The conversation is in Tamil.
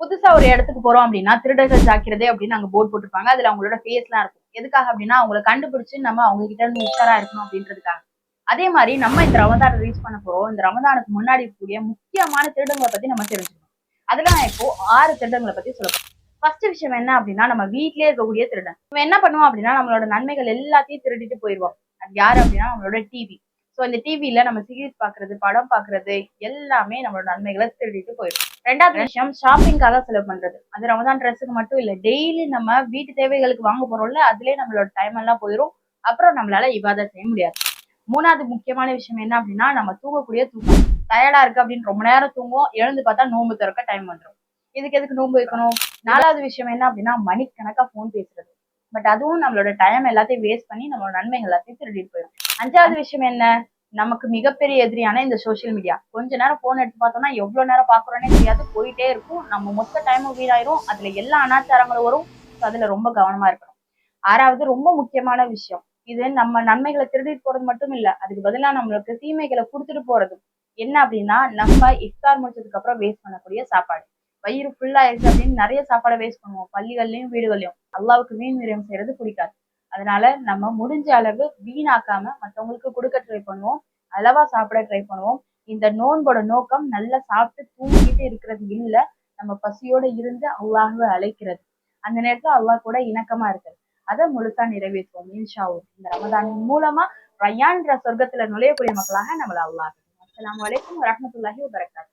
புதுசா ஒரு இடத்துக்கு போறோம் அப்படின்னா திருடர்கள் ஜாக்கிரதை அப்படின்னு அங்க போர்டு போட்டிருப்பாங்க. அதுல அவங்களோட ஃபேஸ் எல்லாம் இருக்கும். எதுக்காக அப்படின்னா அவங்களை கண்டுபிடிச்சு நம்ம அவங்க கிட்ட இருந்து உஷாரா இருக்கணும் அப்படின்றதுக்காக. அதே மாதிரி நம்ம இந்த ரமதானை ரீச் பண்ண போறோம். இந்த ரமதானுக்கு முன்னாடி இருக்கக்கூடிய முக்கியமான திருடங்களை பத்தி நம்ம தெரிஞ்சுக்கணும். அதுல நான் இப்போ ஆறு திருடங்களை பத்தி சொல்லணும் ஃபர்ஸ்ட் விஷயம் என்ன அப்படின்னா நம்ம வீட்லயே இருக்கக்கூடிய திருடன். நம்ம என்ன பண்ணுவோம் அப்படின்னா நம்மளோட நன்மைகள் எல்லாத்தையும் திருடிட்டு போயிடுவோம். அது யாரு அப்படின்னா நம்மளோட டிவி ஸோ இந்த டிவில நம்ம சீரிஸ் பாக்குறது படம் பாக்குறது எல்லாமே நம்மளோட நன்மைகளை திருடிட்டு போயிடும். ரெண்டாவது விஷயம் ஷாப்பிங்காக செலவு பண்றது. அது ரமதான் ட்ரெஸ்ஸுக்கு மட்டும் இல்ல. டெய்லி நம்ம வீட்டு தேவைகளுக்கு வாங்க போறோம்ல அதுலயே நம்மளோட டைம் எல்லாம் போயிடும் அப்புறம் நம்மளால இவாதா செய்ய முடியாது. மூணாவது முக்கியமான விஷயம் என்ன அப்படின்னா நம்ம தூங்கக்கூடிய தூக்கம். டயர்டா இருக்கு அப்படின்னு ரொம்ப நேரம் தூங்குவோம். எழுந்து பார்த்தா நோன்பு திறக்க டைம் வந்துடும் இதுக்கு எதுக்கு நோன்பு வைக்கணும்? நாலாவது விஷயம் என்ன அப்படின்னா மணிக்கணக்கா ஃபோன் பேசுறது. பட் அதுவும் நம்மளோட டைம் எல்லாத்தையும் வேஸ்ட் பண்ணி நம்மளோட நன்மைகள் எல்லாத்தையும் திருடிட்டு போயிடும். அஞ்சாவது விஷயம் என்ன? நமக்கு மிகப்பெரிய எதிரியான இந்த சோஷியல் மீடியா கொஞ்ச நேரம் போன் எடுத்து பார்த்தோம்னா எவ்வளவு நேரம் பாக்குறோன்னே தெரியாது. போயிட்டே இருக்கும். நம்ம மொத்த டைமும் வீணாயிரும். அதுல எல்லா அனாச்சாரங்களும் வரும். அதுல ரொம்ப கவனமா இருக்கணும். ஆறாவது ரொம்ப முக்கியமான விஷயம். இது நம்ம நன்மைகளை திருடிட்டு போறது மட்டும் இல்ல. அதுக்கு பதிலாக நம்மளுக்கு தீமைகளை கொடுத்துட்டு போறது. என்ன அப்படின்னா நம்ம இஃப்தார் முடிச்சதுக்கு அப்புறம் வேஸ்ட் பண்ணக்கூடிய சாப்பாடு. வயிறு ஃபுல்லா இருக்கு அப்படின்னு நிறைய சாப்பாடை வேஸ்ட் பண்ணுவோம். பள்ளிகள்லயும் வீடுகள்லயும். அல்லாவுக்கு மீன் விரியம் செய்யறது பிடிக்காது. அதனால நம்ம முடிஞ்ச அளவு வீணாக்காம மற்றவங்களுக்கு கொடுக்க ட்ரை பண்ணுவோம். அளவா சாப்பிட ட்ரை பண்ணுவோம். இந்த நோன்போட நோக்கம் நல்லா சாப்பிட்டு தூங்கிட்டு இருக்கிறது இல்ல நம்ம பசியோட இருந்து அல்லாஹுவை அழைக்கிறது. அந்த நேரத்துல அல்லாஹ் கூட இணக்கமா இருக்கிறது அதை முழுசா நிறைவேற்றுவோம் இன்ஷாவும் இந்த ரமதானின் மூலமா ரயான்ற சொர்க்கத்துல நுழையக்கூடிய மக்களாக நம்மள அல்லாஹ் அஸ்லாம் வலைக்கம் வரமத்துல்லாஹி வபரகாத்துஹு